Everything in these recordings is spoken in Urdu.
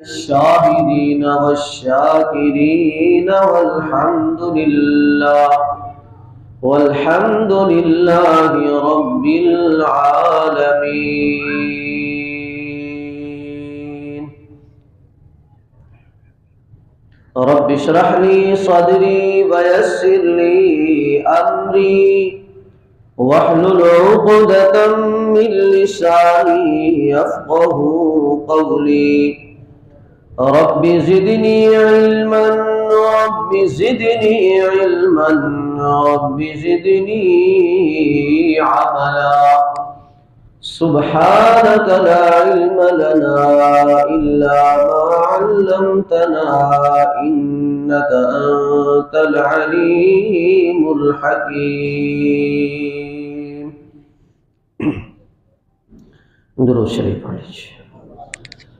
الشاهدين والشاكرين والحمد لله والحمد لله رب العالمين. رب اشرح لي صدري ويسر لي أمري واحلل عقدة من لساني يفقه قولي. رب زدني علما رب زدني علما رب زدني عملا. سبحانك لا علم لنا إلا ما علمتنا إنك أنت العليم الحكيم. درود شریف لیجیے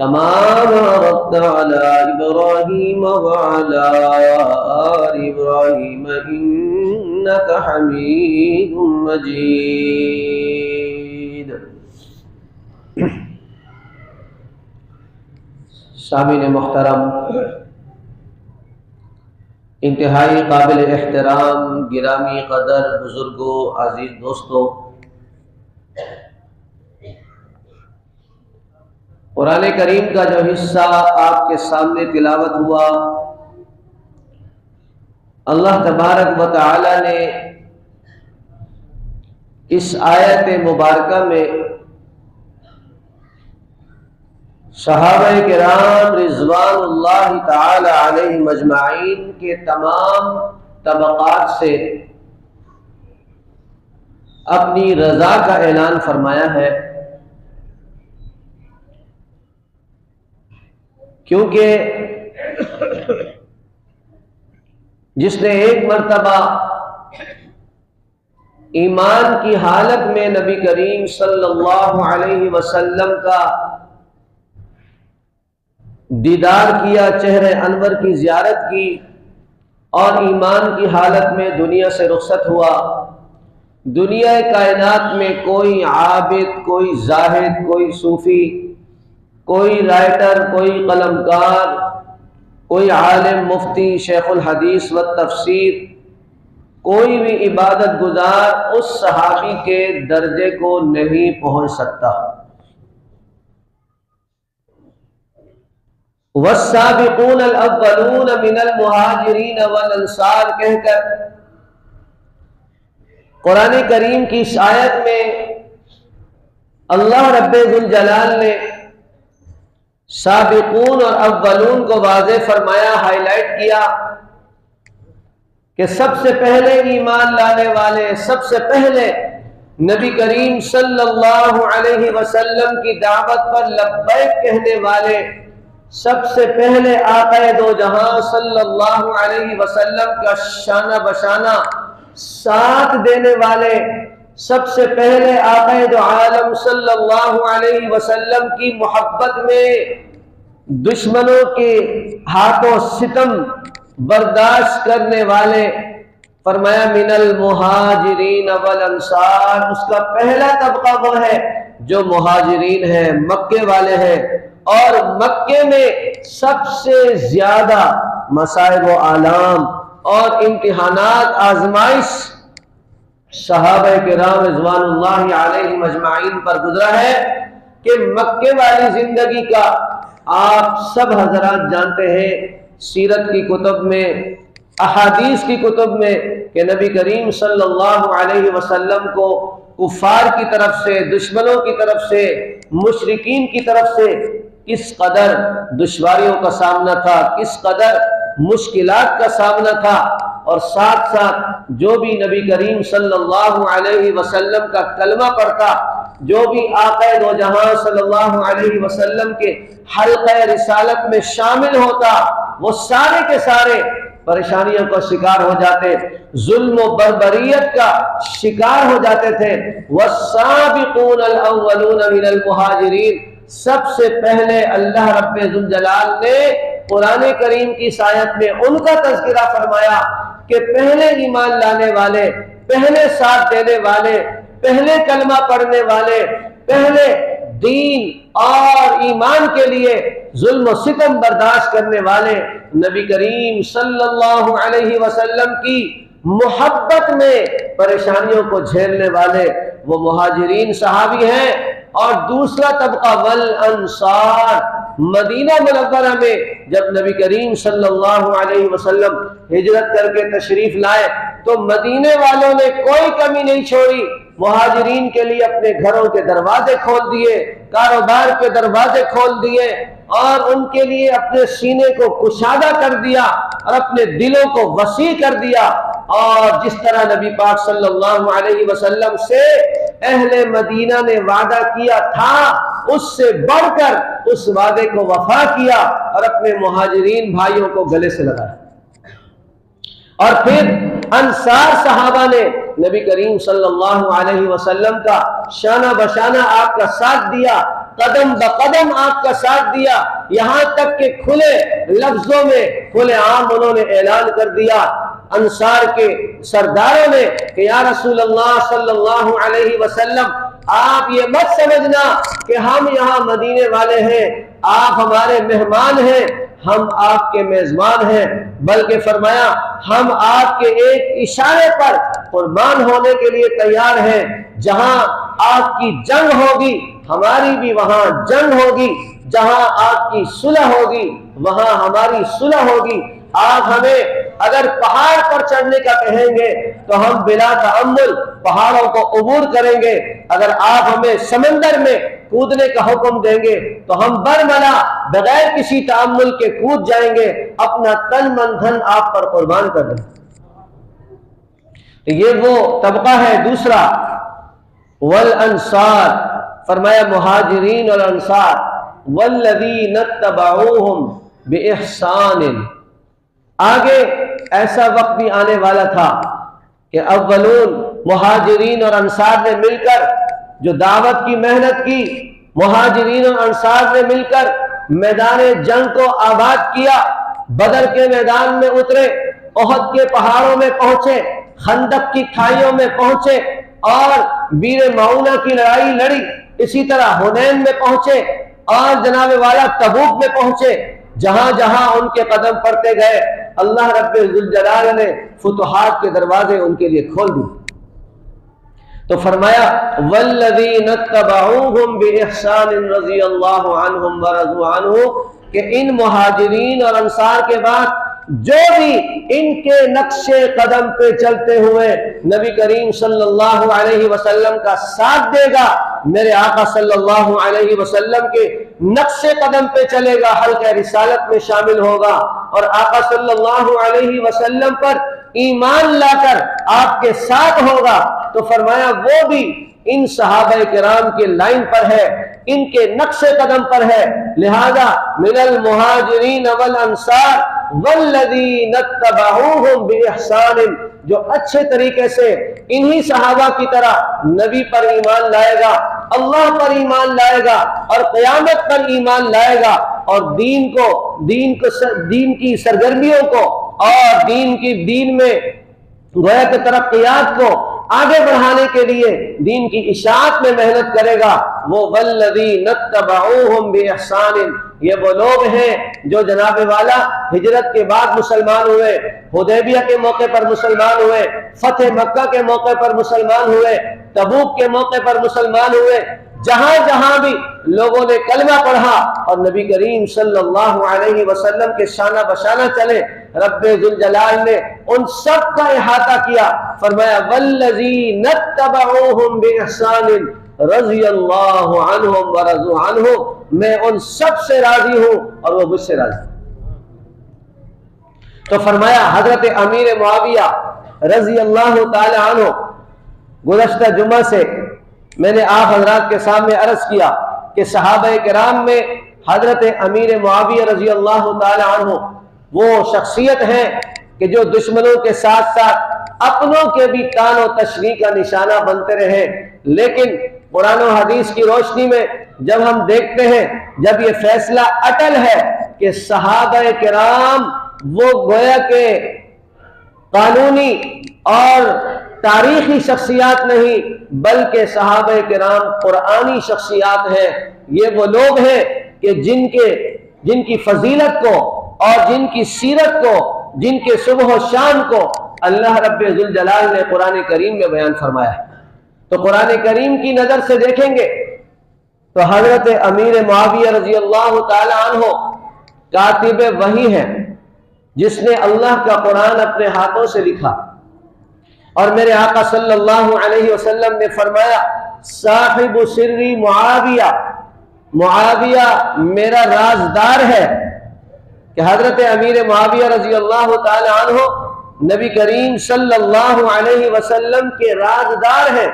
كما باركت على إبراهيم وعلى آل إبراهيم إنك حميد مجيد. سامعین محترم، انتہائی قابل احترام، گرامی قدر، بزرگوں، عزیز دوستوں قرآن کریم کا جو حصہ آپ کے سامنے تلاوت ہوا، اللہ تبارک و تعالی نے اس آیت مبارکہ میں صحابہ کرام رضوان اللہ تعالی علیہ مجمعین کے تمام طبقات سے اپنی رضا کا اعلان فرمایا ہے۔ کیونکہ جس نے ایک مرتبہ ایمان کی حالت میں نبی کریم صلی اللہ علیہ وسلم کا دیدار کیا، چہرے انور کی زیارت کی اور ایمان کی حالت میں دنیا سے رخصت ہوا۔ دنیا کائنات میں کوئی عابد، کوئی زاہد، کوئی صوفی کوئی رائٹر، کوئی قلم کار کوئی عالم مفتی، شیخ الحدیث و تفسیر، کوئی بھی عبادت گزار اس صحابی کے درجے کو نہیں پہنچ سکتا۔ والسابقون الاولون من المہاجرین والانصار کہہ کر قرآن کریم کی اس آیت میں اللہ رب الجلال نے سابقون اور اولون کو واضح فرمایا ہائی لائٹ کیا کہ سب سے پہلے ایمان لانے والے، سب سے پہلے نبی کریم صلی اللہ علیہ وسلم کی دعوت پر لبیک کہنے والے، سب سے پہلے آقا دو جہاں صلی اللہ علیہ وسلم کا شانہ بشانہ ساتھ دینے والے سب سے پہلے آقا دو عالم صلی اللہ علیہ وسلم کی محبت میں دشمنوں کے ہاتھوں ستم برداشت کرنے والے، فرمایا، من المہاجرین والانصار اس کا پہلا طبقہ وہ ہے جو مہاجرین ہے مکے والے ہیں۔ اور مکے میں سب سے زیادہ مسائب و عالم اور امتحانات، آزمائش صحابہ کرام رضوان اللہ علیہ مجمعین پر گزرا ہے کہ مکے والی زندگی کا آپ سب حضرات جانتے ہیں، سیرت کی کتب میں، احادیث کی کتب میں کہ نبی کریم صلی اللہ علیہ وسلم کو کفار کی طرف سے، دشمنوں کی طرف سے مشرقین کی طرف سے کس قدر دشواریوں کا سامنا تھا، کس قدر مشکلات کا سامنا تھا اور ساتھ ساتھ جو بھی نبی کریم صلی اللہ علیہ وسلم کا کلمہ پڑھتا، جو بھی آقا دو جہاں صلی اللہ علیہ وسلم کے حلقہ رسالت میں شامل ہوتا، وہ سارے کے سارے پریشانیوں کا شکار ہو جاتے، ظلم و بربریت کا شکار ہو جاتے تھے۔ والسابقون الاولون من المہاجرین سب سے پہلے اللہ رب ذوالجلال نے قرآن کریم کی سایت میں ان کا تذکرہ فرمایا کہ پہلے ایمان لانے والے، پہلے ساتھ دینے والے، پہلے کلمہ پڑھنے والے، پہلے دین اور ایمان کے لیے ظلم و ستم برداشت کرنے والے نبی کریم صلی اللہ علیہ وسلم کی محبت میں پریشانیوں کو جھیلنے والے وہ مہاجرین صحابی ہیں۔ اور دوسرا طبقہ والانصار مدینہ منورہ میں جب نبی کریم صلی اللہ علیہ وسلم ہجرت کر کے تشریف لائے تو مدینے والوں نے کوئی کمی نہیں چھوڑی۔ مہاجرین کے لیے اپنے گھروں کے دروازے کھول دیے، کاروبار کے دروازے کھول دیے اور ان کے لیے اپنے سینے کو کشادہ کر دیا اور اپنے دلوں کو وسیع کر دیا۔ اور جس طرح نبی پاک صلی اللہ علیہ وسلم سے اہل مدینہ نے وعدہ کیا تھا اس سے بڑھ کر اس وعدے کو وفا کیا اور اپنے مہاجرین بھائیوں کو گلے سے لگایا۔ اور پھر انصار صحابہ نے نبی کریم صلی اللہ علیہ وسلم کا شانہ بشانہ آپ کا ساتھ دیا، قدم بقدم آپ کا ساتھ دیا۔ یہاں تک کہ کھلے لفظوں میں کھلے عام انہوں نے اعلان کر دیا انصار کے سرداروں نے کہ یا رسول اللہ صلی اللہ علیہ وسلم آپ یہ مت سمجھنا کہ ہم یہاں مدینے والے ہیں، آپ ہمارے مہمان ہیں، ہم آپ کے میزبان ہیں۔ بلکہ فرمایا، ہم آپ کے ایک اشارے پر قربان ہونے کے لیے تیار ہیں۔ جہاں آپ کی جنگ ہوگی، ہماری بھی وہاں جنگ ہوگی۔ جہاں آپ کی صلح ہوگی، وہاں ہماری صلح ہوگی۔ آپ ہمیں اگر پہاڑ پر چڑھنے کا کہیں گے تو ہم بلا تعمل پہاڑوں کو عبور کریں گے۔ اگر آپ ہمیں سمندر میں کودنے کا حکم دیں گے تو ہم برملا بغیر کسی تعمل کے کود جائیں گے۔ اپنا تن من دھن آپ پر قربان کر دیں۔ یہ وہ طبقہ ہے۔ دوسرا، والانصار۔ فرمایا، مہاجرین اور انصار والذین اتبعوہم بإحسان۔ آگے ایسا وقت بھی آنے والا تھا کہ اولون مہاجرین اور انصار نے مل کر جو دعوت کی محنت کی، مہاجرین اور انصار نے مل کر میدان جنگ کو آباد کیا، بدر کے میدان میں اترے عہد کے پہاڑوں میں پہنچے، خندق کی کھائیوں میں پہنچے اور بیر معونہ کی لڑائی لڑی۔ اسی طرح ہنین میں پہنچے اور جناب والا تبوک میں پہنچے۔ جہاں جہاں ان کے قدم پڑتے گئے، اللہ رب الجلال نے فتوحات کے دروازے ان کے لیے کھول دی تو فرمایا والذین اتبعوہم باحسان رضی اللہ عنہم ورضوا عنہ کہ ان مہاجرین اور انصار کے بعد جو بھی ان کے نقش قدم پہ چلتے ہوئے نبی کریم صلی اللہ علیہ وسلم کا ساتھ دے گا، میرے آقا صلی اللہ علیہ وسلم کے نقش قدم پہ چلے گا، حلقہ رسالت میں شامل ہوگا۔ اور آقا صلی اللہ علیہ وسلم پر ایمان لا کر آپ کے ساتھ ہوگا۔ تو فرمایا، وہ بھی ان صحابہ کرام کے لائن پر ہے، ان کے نقش قدم پر ہے۔ لہذا من المہاجرین والانصار والذین اتبعوہم باحسان جو اچھے طریقے سے انہی صحابہ کی طرح نبی پر ایمان لائے گا، اللہ پر ایمان لائے گا اور قیامت پر ایمان لائے گا اور دین کو دین کو، دین کی سرگرمیوں کو اور دین کی دین میں گویا کے ترقیات کو آگے بڑھانے کے لیے دین کی اشاعت میں محنت کرے گا، وہ والذین یہ وہ لوگ ہیں جو جناب والا ہجرت کے بعد مسلمان ہوئے، حدیبیہ کے موقع پر مسلمان ہوئے، فتح مکہ کے موقع پر مسلمان ہوئے، تبوک کے موقع پر مسلمان ہوئے۔ جہاں جہاں بھی لوگوں نے کلمہ پڑھا اور نبی کریم صلی اللہ علیہ وسلم کے شانہ بشانہ چلے، رب ذوالجلال نے ان سب کا احاطہ کیا۔ فرمایا والذین اتبعوہم باحسان رضی اللہ عنہم ورضوا عنہم میں ان سب سے راضی ہوں اور وہ مجھ سے راضی تو فرمایا، حضرت امیر معاویہ رضی اللہ تعالی عنہ، گزشتہ جمعہ سے میں نے آپ حضرات کے سامنے عرض کیا کہ صحابہ کرام میں حضرت امیر معاویہ رضی اللہ تعالی عنہ وہ شخصیت ہے کہ جو دشمنوں کے ساتھ ساتھ اپنوں کے بھی کان و تشریح کا نشانہ بنتے رہے۔ لیکن قرآن و حدیث کی روشنی میں جب ہم دیکھتے ہیں، جب یہ فیصلہ اٹل ہے کہ صحابہ کرام وہ گویا کے قانونی اور تاریخی شخصیات نہیں، بلکہ صحابہ کرام قرآنی شخصیات ہیں۔ یہ وہ لوگ ہیں کہ جن کے، جن کی فضیلت کو اور جن کی سیرت کو، جن کے صبح و شام کو اللہ رب ذوالجلال نے قرآن کریم میں بیان فرمایا ہے۔ تو قرآن کریم کی نظر سے دیکھیں گے تو حضرت امیر معاویہ رضی اللہ تعالی عنہ کاتب وہی ہے جس نے اللہ کا قرآن اپنے ہاتھوں سے لکھا۔ اور میرے آقا صلی اللہ علیہ وسلم نے فرمایا، صاحب سری معاویہ معاویہ میرا رازدار ہے۔ کہ حضرت امیر معاویہ رضی اللہ تعالی عنہ نبی کریم صلی اللہ علیہ وسلم کے رازدار ہیں۔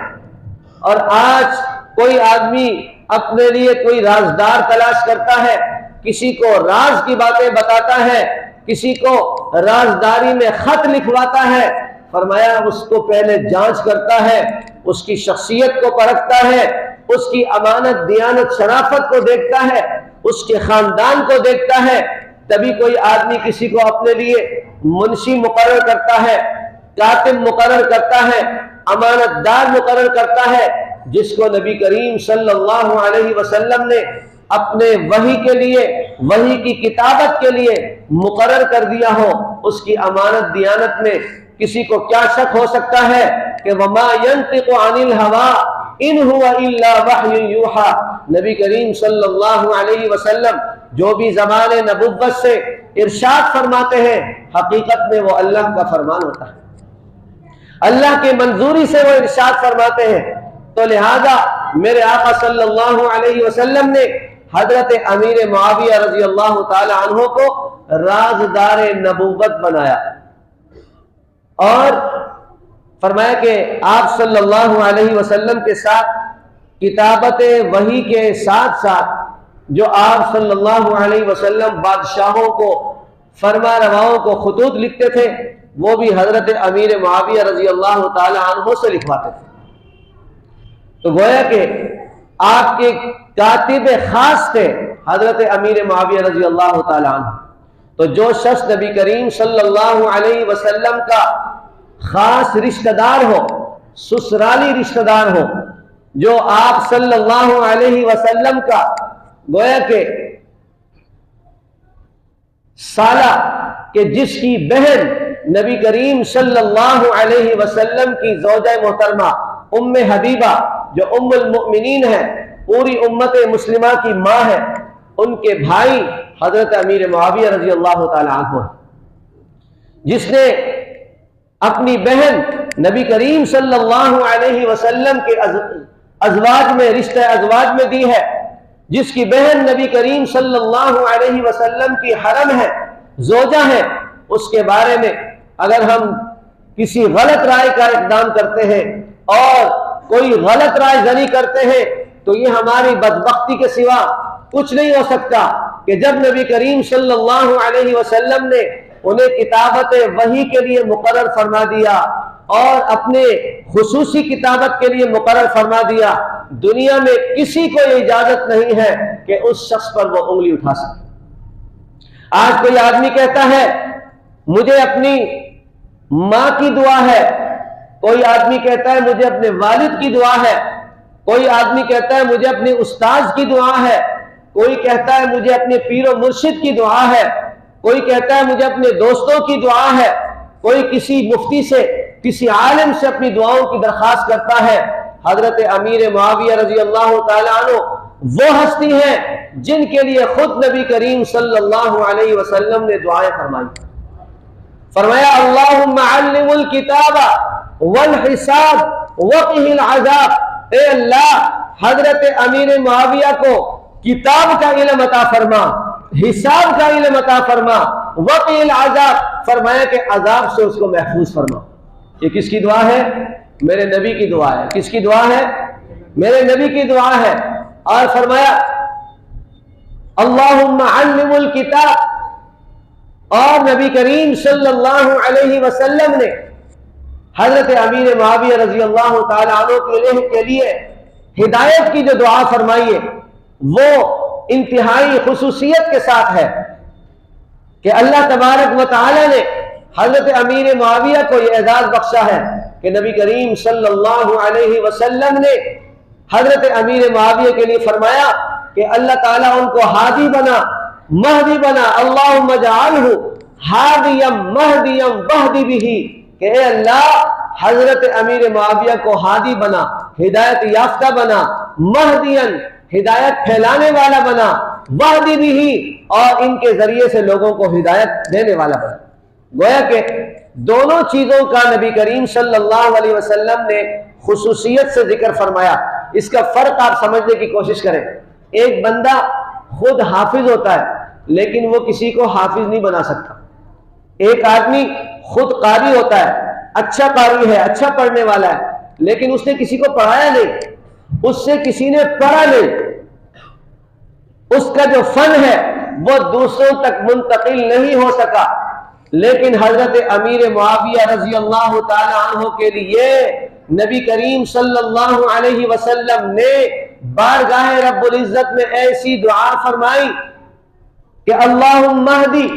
اور آج کوئی آدمی اپنے لیے کوئی رازدار تلاش کرتا ہے، کسی کو راز کی باتیں بتاتا ہے، کسی کو رازداری میں خط لکھواتا ہے فرمایا اس کو پہلے جانچ کرتا ہے، اس کی شخصیت کو پرکھتا ہے، اس کی امانت، دیانت، شرافت کو دیکھتا ہے، اس کے خاندان کو دیکھتا ہے۔ تبھی کوئی آدمی کسی کو اپنے لیے منشی مقرر کرتا ہے، کاتب مقرر کرتا ہے امانت دار مقرر کرتا ہے، جس کو نبی کریم صلی اللہ علیہ وسلم نے اپنے وحی کے لیے، وحی کی کتابت کے لیے مقرر کر دیا ہو، اس کی امانت، دیانت میں کسی کو کیا شک ہو سکتا ہے کہ وما ينطق عن الهوى ان هو الا وحی یوحى نبی کریم صلی اللہ علیہ وسلم جو بھی زمان نبوت سے ارشاد فرماتے ہیں، حقیقت میں وہ اللہ کا فرمان ہوتا ہے۔ اللہ کی منظوری سے وہ ارشاد فرماتے ہیں۔ تو لہذا میرے آقا صلی اللہ علیہ وسلم نے حضرت امیر معاویہ رضی اللہ تعالی عنہ کو رازدار نبوت بنایا۔ اور فرمایا کہ آپ صلی اللہ علیہ وسلم کے ساتھ کتابت وحی کے ساتھ ساتھ جو آپ صلی اللہ علیہ وسلم بادشاہوں کو، فرما رواؤں کو خطوط لکھتے تھے، وہ بھی حضرت امیر معاویہ رضی اللہ تعالی عنہ سے لکھواتے تھے۔ تو گویا کہ آپ کے کاتب خاص تھے حضرت امیر معاویہ رضی اللہ تعالی عنہ۔ تو جو شخص نبی کریم صلی اللہ علیہ وسلم کا خاص رشتہ دار ہو، سسرالی رشتہ دار ہو، جو آپ صلی اللہ علیہ وسلم کا گویا کہ سالہ کہ جس کی بہن نبی کریم صلی اللہ علیہ وسلم کی زوجہ محترمہ ام حبیبہ، جو ام المؤمنین ہے، پوری امت مسلمہ کی ماں ہے، ان کے بھائی حضرت امیر معاویہ رضی اللہ تعالی عنہ جس نے اپنی بہن نبی کریم صلی اللہ علیہ وسلم کے ازواج میں، رشتہ ازواج میں دی ہے، جس کی بہن نبی کریم صلی اللہ علیہ وسلم کی حرم ہے، زوجہ ہے، اس کے بارے میں اگر ہم کسی غلط رائے کا اقدام کرتے ہیں اور کوئی غلط رائے زنی کرتے ہیں، تو یہ ہماری بدبختی کے سوا کچھ نہیں ہو سکتا کہ جب نبی کریم صلی اللہ علیہ وسلم نے انہیں کتابت وحی کے لیے مقرر فرما دیا اور اپنے خصوصی کتابت کے لیے مقرر فرما دیا، دنیا میں کسی کو یہ اجازت نہیں ہے کہ اس شخص پر وہ انگلی اٹھا سکے۔ آج کوئی آدمی کہتا ہے، مجھے اپنی ماں کی دعا ہے۔ کوئی آدمی کہتا ہے، مجھے اپنے والد کی دعا ہے۔ کوئی آدمی کہتا ہے، مجھے اپنے استاذ کی دعا ہے۔ کوئی کہتا ہے مجھے اپنے پیر و مرشد کی دعا ہے، کوئی کہتا ہے مجھے اپنے دوستوں کی دعا ہے، کوئی کسی مفتی سے، کسی عالم سے اپنی دعاؤں کی درخواست کرتا ہے۔ حضرت امیر معاویہ رضی اللہ تعالیٰ عنہ وہ ہستی ہیں جن کے لیے خود نبی کریم صلی اللہ علیہ وسلم نے دعائیں فرمائی۔ فرمایا، اللہم علم الكتاب والحساب وقہ العذاب۔ اے اللہ، حضرت امیر معاویہ کو کتاب کا علم عطا فرما، حساب کا علم عطا فرما وقہ العذاب، فرمایا کہ عذاب سے اس کو محفوظ فرما۔ یہ کس کی دعا ہے؟ میرے نبی کی دعا ہے۔ کس کی دعا ہے؟ میرے نبی کی دعا ہے۔ اور فرمایا، اللہم علم الکتاب۔ اور نبی کریم صلی اللہ علیہ وسلم نے حضرت امیر معاویہ رضی اللہ تعالیٰ عنہ کے لیے ہدایت کی جو دعا فرمائی ہے وہ انتہائی خصوصیت کے ساتھ ہے کہ اللہ تبارک و تعالی نے حضرت امیر معاویہ کو یہ اعزاز بخشا ہے کہ نبی کریم صلی اللہ علیہ وسلم نے حضرت امیر معاویہ کے لیے فرمایا کہ اللہ تعالیٰ ان کو ہادی بنا، مہدی بنا اللہ ہادیم مہدیم بہدی بھی کہ اے اللہ حضرت امیر معاویہ کو ہادی بنا۔ ہدایت یافتہ بنا، مہدین ہدایت پھیلانے والا بنا وحدی بھی ہی اور ان کے ذریعے سے لوگوں کو ہدایت دینے والا بنا۔ گویا کہ دونوں چیزوں کا نبی کریم صلی اللہ علیہ وسلم نے خصوصیت سے ذکر فرمایا۔ اس کا فرق آپ سمجھنے کی کوشش کریں۔ ایک بندہ خود حافظ ہوتا ہے، لیکن وہ کسی کو حافظ نہیں بنا سکتا۔ ایک آدمی خود قاری ہوتا ہے اچھا قاری ہے اچھا پڑھنے والا ہے لیکن اس نے کسی کو پڑھایا نہیں۔ اس سے کسی نے پڑھا نہیں۔ اس کا جو فن ہے، وہ دوسروں تک منتقل نہیں ہو سکا۔ لیکن حضرت امیر معاویہ رضی اللہ تعالی عنہ کے لیے نبی کریم صلی اللہ علیہ وسلم نے بارگاہ رب العزت میں ایسی دعا فرمائی کہ اللہ مہدی،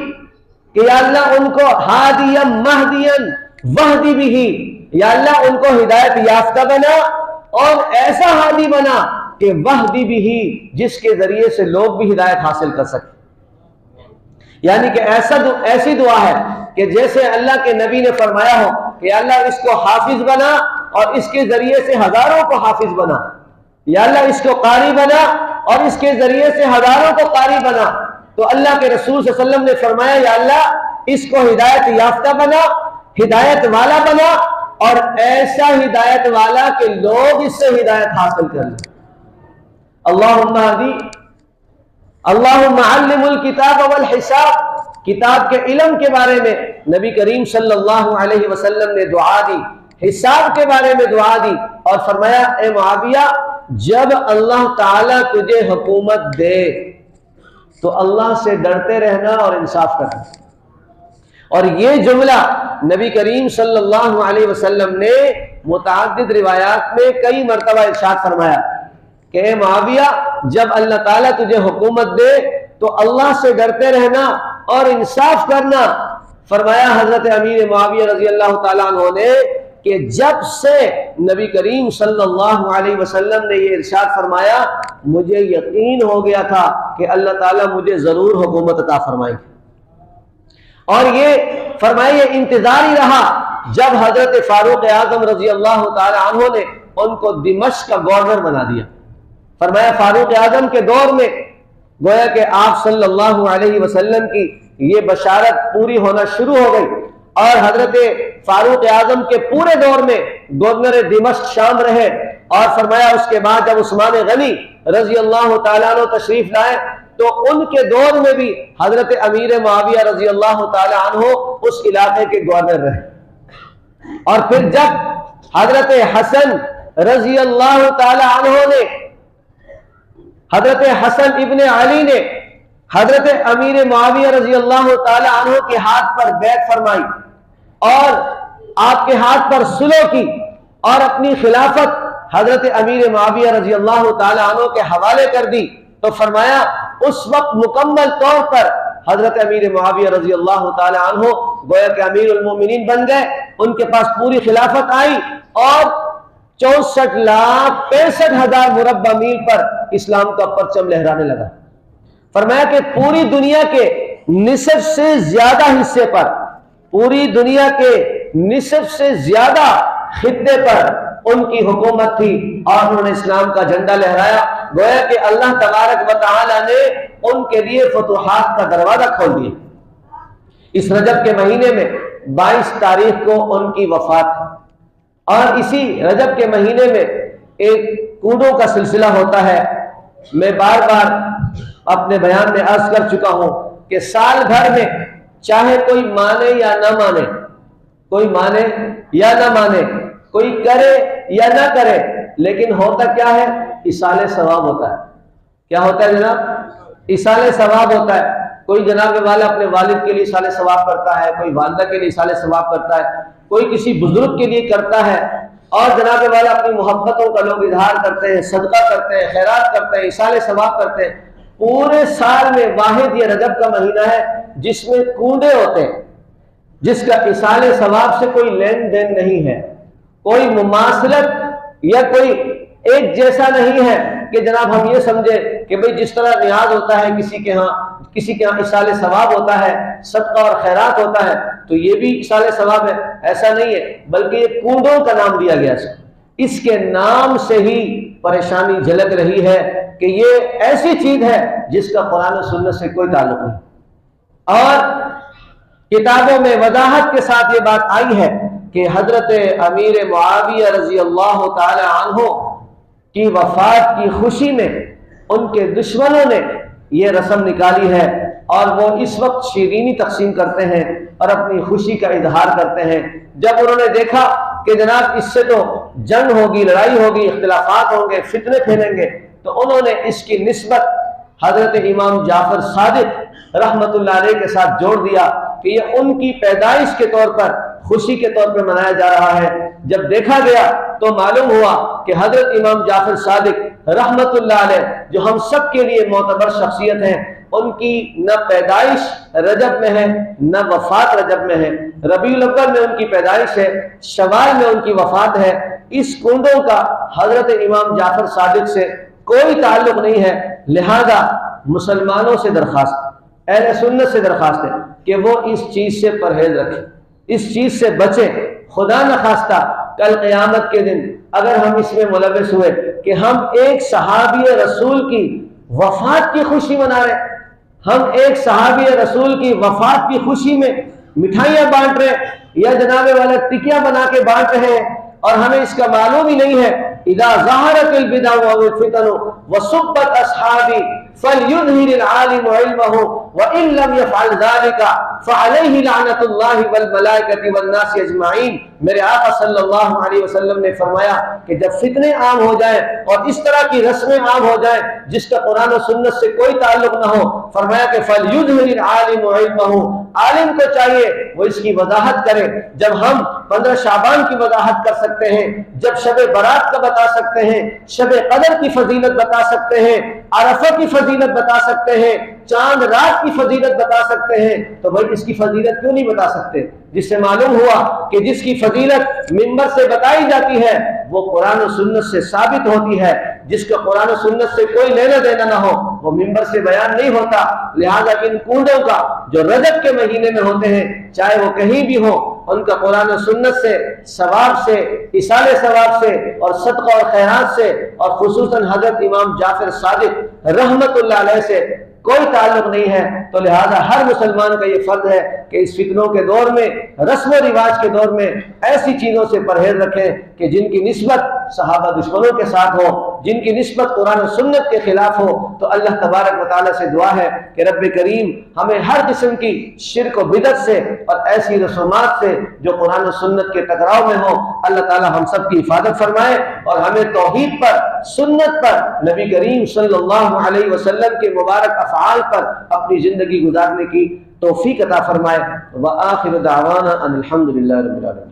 کہ یا اللہ ان کو ہادیم مہدین وحدی بھی۔ یا اللہ ان کو ہدایت یافتہ بنا اور ایسا ہادی بنا کہ وحدی بھی ہی جس کے ذریعے سے لوگ بھی ہدایت حاصل کر سکے یعنی کہ ایسا دو ایسی دعا ہے کہ جیسے اللہ کے نبی نے فرمایا ہو کہ اللہ اس کو حافظ بنا اور اس کے ذریعے سے ہزاروں کو حافظ بنا۔ یا اللہ اس کو قاری بنا اور اس کے ذریعے سے ہزاروں کو قاری بنا۔ تو اللہ کے رسول صلی اللہ علیہ وسلم نے فرمایا، یا اللہ اس کو ہدایت یافتہ بنا، ہدایت والا بنا اور ایسا ہدایت والا کہ لوگ اس سے ہدایت حاصل کر لیں۔ اللہ اللہ علم الکتاب والحساب۔ کتاب کے علم کے بارے میں نبی کریم صلی اللہ علیہ وسلم نے دعا دی، حساب کے بارے میں دعا دی اور فرمایا، اے معاویہ، جب اللہ تعالی تجھے حکومت دے تو اللہ سے ڈرتے رہنا اور انصاف کرنا۔ اور یہ جملہ نبی کریم صلی اللہ علیہ وسلم نے متعدد روایات میں کئی مرتبہ ارشاد فرمایا کہ اے معاویہ، جب اللہ تعالیٰ تجھے حکومت دے تو اللہ سے ڈرتے رہنا اور انصاف کرنا۔ فرمایا حضرت امیر معاویہ رضی اللہ تعالیٰ عنہ نے کہ جب سے نبی کریم صلی اللہ علیہ وسلم نے یہ ارشاد فرمایا، مجھے یقین ہو گیا تھا کہ اللہ تعالیٰ مجھے ضرور حکومت عطا فرمائے گی اور یہ فرمائیے، انتظار ہی رہا جب حضرت فاروق اعظم رضی اللہ تعالی عنہ نے ان کو دمشق کا گورنر بنا دیا۔ فرمایا، فاروق اعظم کے دور میں گویا کہ آپ صلی اللہ علیہ وسلم کی یہ بشارت پوری ہونا شروع ہو گئی۔ اور حضرت فاروق اعظم کے پورے دور میں گورنر دمشق شام رہے اور فرمایا اس کے بعد جب عثمان غنی رضی اللہ تعالیٰ عنہ تشریف لائے، تو ان کے دور میں بھی حضرت امیر معاویہ رضی اللہ تعالی عنہ اس علاقے کے گورنر رہے۔ اور پھر جب حضرت حسن رضی اللہ تعالی عنہ نے، حضرت حسن ابن علی نے حضرت امیر معاویہ رضی اللہ تعالی عنہ کے ہاتھ پر بیت فرمائی اور آپ کے ہاتھ پر سلو کی اور اپنی خلافت حضرت امیر معاویہ رضی اللہ تعالی عنہ کے حوالے کر دی تو فرمایا، اس وقت مکمل طور پر حضرت امیر معاویہ رضی اللہ تعالی عنہ گویا کہ امیر المومنین بن گئے، ان کے پاس پوری خلافت آئی اور چونسٹھ لاکھ پینسٹھ ہزار مربع میل پر اسلام کا پرچم لہرانے لگا۔ فرمایا کہ پوری دنیا کے نصف سے زیادہ حصے پر، پوری دنیا کے نصف سے زیادہ خطے پر ان کی حکومت تھی۔ اور انہوں نے اسلام کا جھنڈا لہرایا۔ گویا کہ اللہ تبارک و تعالی نے ان کے لیے فتوحات کا دروازہ کھول دیا۔ اس رجب کے مہینے میں بائیس تاریخ کو ان کی وفات اور اسی رجب کے مہینے میں ایک کوڈوں کا سلسلہ ہوتا ہے۔ میں بار بار اپنے بیان میں عرض کر چکا ہوں کہ سال بھر میں چاہے کوئی مانے یا نہ مانے، کوئی مانے یا نہ مانے، کوئی کرے یا نہ کرے، لیکن ہوتا کیا ہے؟ اصال ثواب ہوتا ہے۔ کیا ہوتا ہے جناب؟ اصال ثواب ہوتا ہے۔ کوئی جناب والا اپنے والد کے لیے اصال ثواب کرتا ہے، کوئی والدہ کے لیے اصال ثواب کرتا ہے، کوئی کسی بزرگ کے لیے کرتا ہے، اور جناب والا اپنی محبتوں کا لوگ اظہار کرتے ہیں، صدقہ کرتے ہیں، خیرات کرتے ہیں اصال ثواب کرتے ہیں۔ پورے سال میں واحد یہ رجب کا مہینہ ہے جس میں کنڈے ہوتے ہیں، جس کا اصال ثواب سے کوئی لین دین نہیں ہے، کوئی مماثلت یا کوئی ایک جیسا نہیں ہے کہ جناب ہم یہ سمجھے کہ بھئی جس طرح نیاز ہوتا ہے، کسی کے ہاں کسی کے ہاں اصال ثواب ہوتا ہے، صدقہ اور خیرات ہوتا ہے، تو یہ بھی اصال ثواب ہے، ایسا نہیں ہے، بلکہ یہ کنڈوں کا نام دیا گیا اس کے نام سے ہی پریشانی جھلک رہی ہے۔ کہ یہ ایسی چیز ہے جس کا قرآن و سنت سے کوئی تعلق نہیں۔ اور کتابوں میں وضاحت کے ساتھ یہ بات آئی ہے کہ حضرت امیر معاویہ رضی اللہ تعالی عنہ کی وفات کی خوشی میں ان کے دشمنوں نے یہ رسم نکالی ہے اور وہ اس وقت شیرینی تقسیم کرتے ہیں اور اپنی خوشی کا اظہار کرتے ہیں۔ جب انہوں نے دیکھا کہ جناب اس سے تو جنگ ہوگی، لڑائی ہوگی، اختلافات ہوں گے، فتنے پھیلیں گے تو انہوں نے اس کی نسبت حضرت امام جعفر صادق رحمت اللہ علیہ کے ساتھ جوڑ دیا کہ یہ ان کی پیدائش کے طور پر خوشی کے طور پر منایا جا رہا ہے۔ جب دیکھا گیا تو معلوم ہوا کہ حضرت امام جعفر صادق رحمت اللہ علیہ جو ہم سب کے لیے معتبر شخصیت ہیں، ان کی نہ پیدائش رجب میں ہے، نہ وفات رجب میں ہے۔ ربیع الاول میں ان کی پیدائش ہے، شوال میں ان کی وفات ہے۔ اس کنڈوں کا حضرت امام جعفر صادق سے کوئی تعلق نہیں ہے، لہذا مسلمانوں سے درخواست، اہل سنت سے درخواست ہے کہ وہ اس چیز سے پرہیز رکھیں، اس چیز سے بچیں۔ خدا نخواستہ، کل قیامت کے دن اگر ہم اس میں ملوث ہوئے کہ ہم ایک صحابی رسول کی وفات کی خوشی منا رہے ہم ایک صحابی رسول کی وفات کی خوشی میں مٹھائیاں بانٹ رہے یا جناب والا ٹکیاں بنا کے بانٹ رہے ہیں۔ اور ہمیں اس کا معلوم ہی نہیں ہے، اذا ظہرت البدع والفتن وصبت اصحابی فَلْيُظْهِرِ الْعَالِمُ عِلْمَهُ وَإِن لَمْ يَفْعَلْ ذَلِكَ فَعَلَيْهِ لَعْنَةُ اللَّهِ وَالْمَلَائِكَةِ وَالنَّاسِ اجمعین۔ میرے آقا صلی اللہ علیہ وسلم نے فرمایا کہ جب فتنے عام ہو جائیں اور اس طرح کی رسمیں عام ہو جائیں جس کا قرآن و سنت سے کوئی تعلق نہ ہو، فرمایا کہ فَلْيُظْهِرِ الْعَالِمُ عِلْمَهُ عالم کو چاہیے وہ اس کی وضاحت کرے۔ جب ہم پندرہ شعبان کی وضاحت کر سکتے ہیں، جب شب برات کا بتا سکتے ہیں، شب قدر کی فضیلت بتا سکتے ہیں، عرفہ کی فضیلت بتا سکتے ہیں، چاند رات کی فضیلت بتا سکتے ہیں، تو بھائی اس کی فضیلت کیوں نہیں بتا سکتے؟ جس سے معلوم ہوا کہ جس کی فضیلت ممبر سے بتائی جاتی ہے، وہ قرآن و سنت سے ثابت ہوتی ہے۔ جس کا قرآن و سنت سے کوئی لینا دینا نہ ہو، وہ ممبر سے بیان نہیں ہوتا۔ لہذا ان کنڈوں کا جو رجب کے مہینے میں ہوتے ہیں، چاہے وہ کہیں بھی ہو ان کا قرآن و سنت سے، ثواب سے، اصال ثواب سے اور صدقہ اور خیرات سے اور خصوصاً حضرت امام جعفر صادق رحمت اللہ علیہ سے کوئی تعلق نہیں ہے، تو لہذا ہر مسلمان کا یہ فرض ہے کہ اس فتنوں کے دور میں، رسم و رواج کے دور میں ایسی چیزوں سے پرہیز رکھیں کہ جن کی نسبت صحابہ دشمنوں کے ساتھ ہو، جن کی نسبت قرآن و سنت کے خلاف ہو، تو اللہ تبارک مطالعہ سے دعا ہے کہ رب کریم ہمیں ہر قسم کی شرک و بدت سے اور ایسی رسومات سے جو قرآن و سنت کے ٹکراؤ میں ہو، اللہ تعالی ہم سب کی حفاظت فرمائے اور ہمیں توحید پر، سنت پر، نبی کریم صلی اللہ علیہ وسلم کے مبارک افعال پر اپنی زندگی گزارنے کی توفیق عطا فرمائے۔ وآخر دعوانا ان الحمدللہ رب العالمين